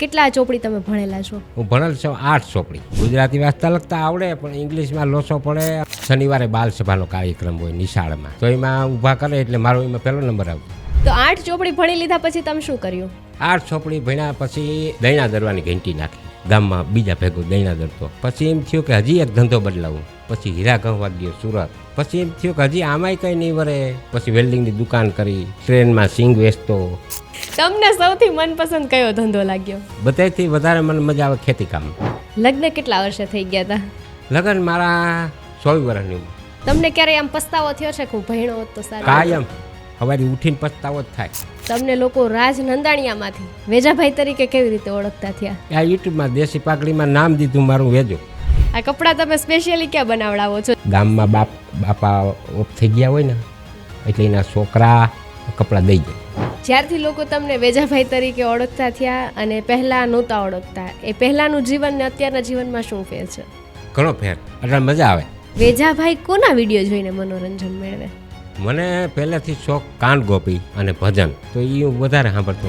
કેટલા ચોપડી તમે ભણેલા છો? હું ભણેલ છું આઠ ચોપડી. ગુજરાતી વાંચતા લખતા આવડે પણ ઇંગ્લિશમાં લોસો પડે. શનિવારે બાલ સભાનો કાર્યક્રમ હોય નિશાળમાં. તો એમાં ઊભા કરે એટલે મારો એમાં પહેલો નંબર આવતો. તો આઠ ચોપડી ભણી લીધા પછી તમે શું કર્યું? આઠ ચોપડી ભણ્યા પછી દૈણા દરવાની ઘંટી નાખી. ગામમાં બીજા ભેગો દૈણા દરતો. પછી એમ થયું કે હજી એક ધંધો બદલાવું. પછી હીરા ગંવા ગયો સુરત. પછી એમ થયું કે હજી આમાંય કંઈ નહીં વરે. પછી વેલ્ડિંગની દુકાન કરી ટ્રેનમાં સિંગ વેચતો. તમને સૌથી મનપસંદ કયો ધંધો લાગ્યો? બધાથી વધારે મને મજા આવે ખેતી કામ. લગ્ન કેટલા વર્ષે થઈ ગયા હતા લગ્ન મારા ચોવીસ વર્ષની. તમને ક્યારેય આમ પસ્તાવો થયો છે કે હું ભણ્યો હોત તો સારું કાયમ સવારે ઉઠીને પસ્તાવો જ થાય. તમને લોકો રાજ નંદાણિયામાંથી વેજાભાઈ તરીકે કેવી રીતે ઓળખતા થયા? આ યુટ્યુબમાં દેશી પાકડીમાં નામ દીધું મારું વેજો. આ કપડાં તમે સ્પેશિયલી ક્યાં બનાવડાવો છો? ગામમાં બાપ બાપા ઓફ થઈ ગયા હોય ને એટલે એના છોકરા કપડાં દઈ જાય જ્યારથી લોકો તમને વેજાભાઈ તરીકે ઓળખતા થયા અને પહેલાં નહોતા ઓળખતા એ પહેલાંનું જીવન ને અત્યારના જીવનમાં શું ફેર છે? ઘણો ફેર. એટલે મજા આવે. વેજાભાઈ કોના વીડિયો જોઈને મનોરંજન મેળવે? મને પહેલાંથી શોખ કાન ગોપી અને ભજન તો એ હું વધારે સાંભળતો